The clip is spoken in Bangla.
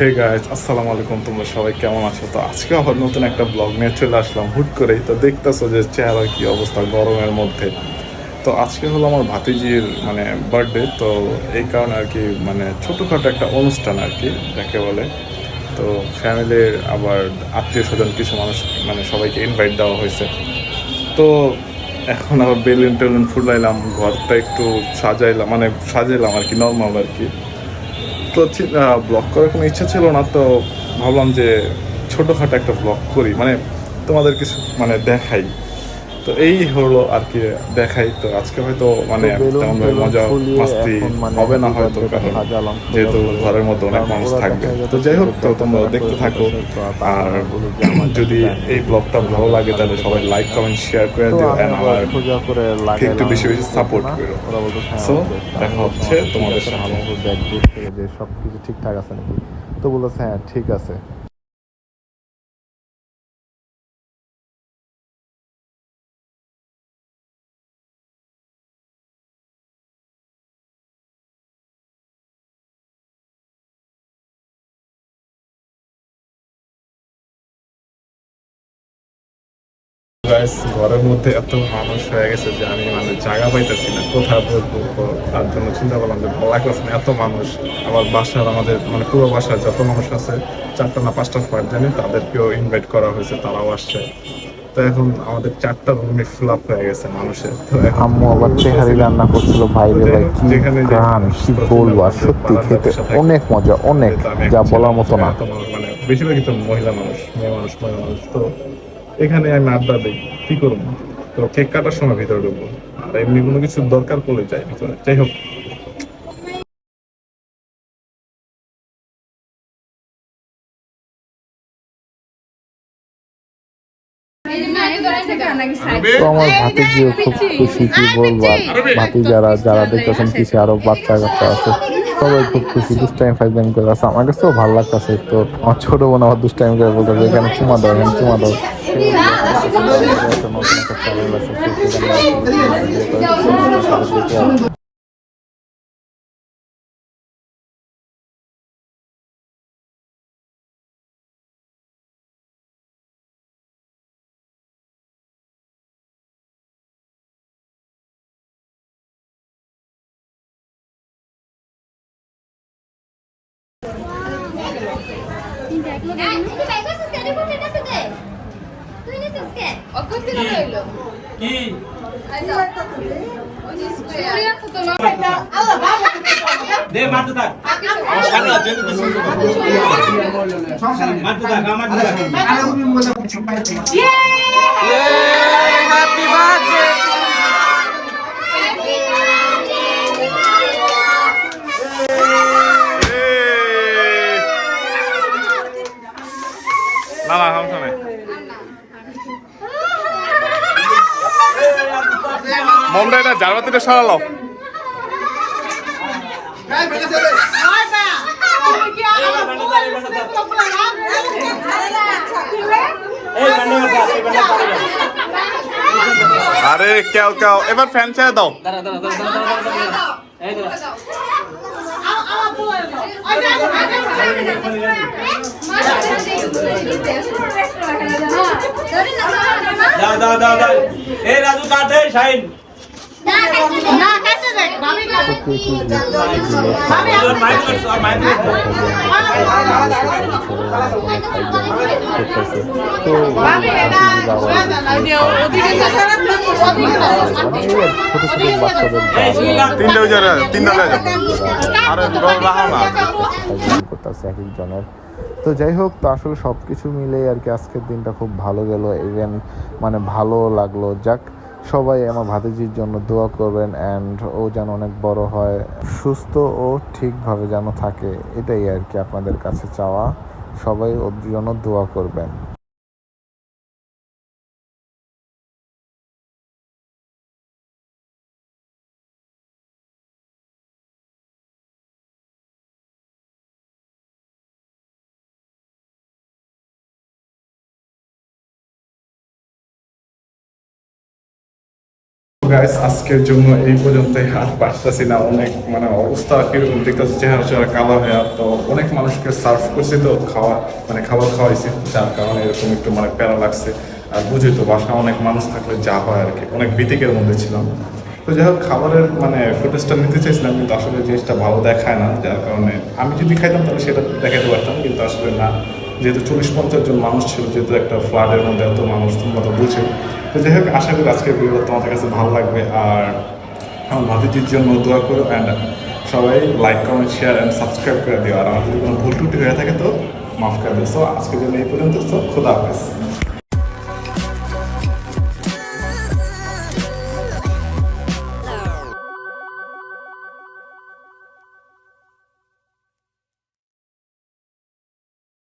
হে গাইজ আসসালামু আলাইকুম, তোমরা সবাই কেমন আছো? তো আজকে আবার নতুন একটা ব্লগ নিয়ে চলে আসলাম। হুট করেই তো দেখতেছো যে চেহারা কি অবস্থা গরমের মধ্যে। তো আজকে হলো আমার ভাতিজির মানে বার্থডে তো এই কারণে আর কি মানে ছোটোখাটো একটা অনুষ্ঠান আর কি, যাকে বলে। তো ফ্যামিলির আবার আত্মীয় স্বজন, কিছু মানুষ মানে সবাইকে ইনভাইট দেওয়া হয়েছে। তো এখন আবার বেলুন টেলুন ফুলাইলাম ঘরটা একটু সাজাইলাম মানে সাজাইলাম আর কি নর্মাল আর কি। তো ব্লগ করার কোনো ইচ্ছা ছিল না, তো ভাবলাম যে ছোটোখাটো একটা ব্লগ করি। মানে তোমাদের কিছু মানে দেখাই। তো এই হলো আর কি দেখাই তো আজকে হয়তো মানে তেমন ভাবে মজা মাস্তি মানে হবে না হয়তো কারণ যেহেতু ঘরের মধ্যে অনেক মানুষ থাকবে তো যাই হোক তো তোমরা দেখতে থাকো আর আমার যদি এই ব্লগটা ভালো লাগে তাহলে সবাই লাইক কমেন্ট শেয়ার করে দিও এন্ড আমার একটু বেশি বেশি না। করো। বলতো হ্যাঁ। দেখা হচ্ছে তোমাদের সাথে। যে সব কিছু ঠিকঠাক আছে নাকি তো বলেছে হ্যাঁ ঠিক আছে গাইস ঘরের মধ্যে এত মানুষ হয়ে গেছে যে আমি মানে জায়গা পাইতেছি না। কোথায় বসবো তার জন্য চিন্তা করলাম যে ভালো লাগতেছে না এত মানুষ। আবার বাসার আমাদের মানে পুরো বাসার যত মানুষ আছে চারটা না পাঁচটা ফ্ল্যাট জানি তাদেরকেও ইনভাইট করা হয়েছে তারাও আসছে। তো এখন আমাদের চারটা রুমে ফিল আপ হয়ে গেছে মানুষের। তো এখন আম্মু আবার তেহারি রান্না করছিল ভাই রে ভাই কি গান কি বলব আর সত্যি খেতে অনেক মজা অনেক যা বলার মতো না। মানে বেশিরভাগই তো মহিলা মানুষ মেয়ে মানুষ মহিলা মানুষ তো এখানে আমি আড্ডা দিই কি করব? তো কেক কাটার সময় ভিতরে ঢুকবো। আর এমনি কোনো কিছু দরকার পড়লে যাই ভিতরে। যাই হোক। আমার ভাতিজিও খুব খুশি কি বলব? ভাতি যারা যারা দেখতেছেন পিছিয়ে আরও বাচ্চা কাচ্চা আছে। সবাই খুব খুশি দুষ্টাইম ফাইজলাম করে আছে। আমার কাছেও ভালো লাগতেছে তো আমার ছোট বোন আমার দুষ্টাইম করে বলতে এখানে চুমা দাও, এখানে চুমা দাও। দে মারতে থাক। মারতে থাক মারতে সমস্যা এটা জারবাতিটা সরালো আরে কেউ কেউ এবার ফ্যান ছেড়ে দাও। দাঁড়া দাও দাও দাও দাও এই রাজু কাটে শাইন না এক একজনের তো যাই হোক, তো আসলে সব কিছু মিলে আর কি আজকের দিনটা খুব ভালো গেল। ইভেন মানে ভালো লাগল। যাক সবাই আমার ভাতিজির জন্য দোয়া করবেন অ্যান্ড ও যেন অনেক বড় হয়, সুস্থ ও ঠিকভাবে যেন থাকে, এটাই আর কি আপনাদের কাছে চাওয়া। সবাই ওর জন্য দোয়া করবেন। গাইস আজকের জন্য এই পর্যন্তই। আর পারতেছি না, অনেক মানে অবস্থা কীরকম দেখতেছি, চেহারা চেহারা কালো হয়ে, তো অনেক মানুষকে সার্ভ করছি তো, খাওয়া মানে খাবার খাওয়াইছি, যার কারণে এরকম একটু মানে প্যারা লাগছে। আর বুঝি তো, বাসায় অনেক মানুষ থাকলে যা হয় আর কি, অনেক বিতিকের মধ্যে ছিলাম। তো যাই হোক, খাবারের মানে ফুটেজটা নিতে চাইছিলাম, কিন্তু আসলে জিনিসটা ভালো দেখায় না, যার কারণে আমি যদি খাইতাম তাহলে সেটা দেখাতে পারতাম, কিন্তু আসলে না। যেহেতু চল্লিশ পঞ্চাশ জন মানুষ ছিল, যেহেতু একটা ফ্লাডের মধ্যে এত মানুষ, তোমরা তো বুঝে। তো যাই হোক, আশা করি আজকের ভিডিওটা তোমাদের কাছে ভালো লাগবে। আর আমার ভাতিজির জন্য দোয়া করো অ্যান্ড সবাই like comment share and subscribe করে দিও। আর আমার যদি কোনো ভুল টুটি হয়ে থাকে তো মাফ করে দিও। সো আজকের জন্য এই পর্যন্ত। সো খোদা হাফেজ।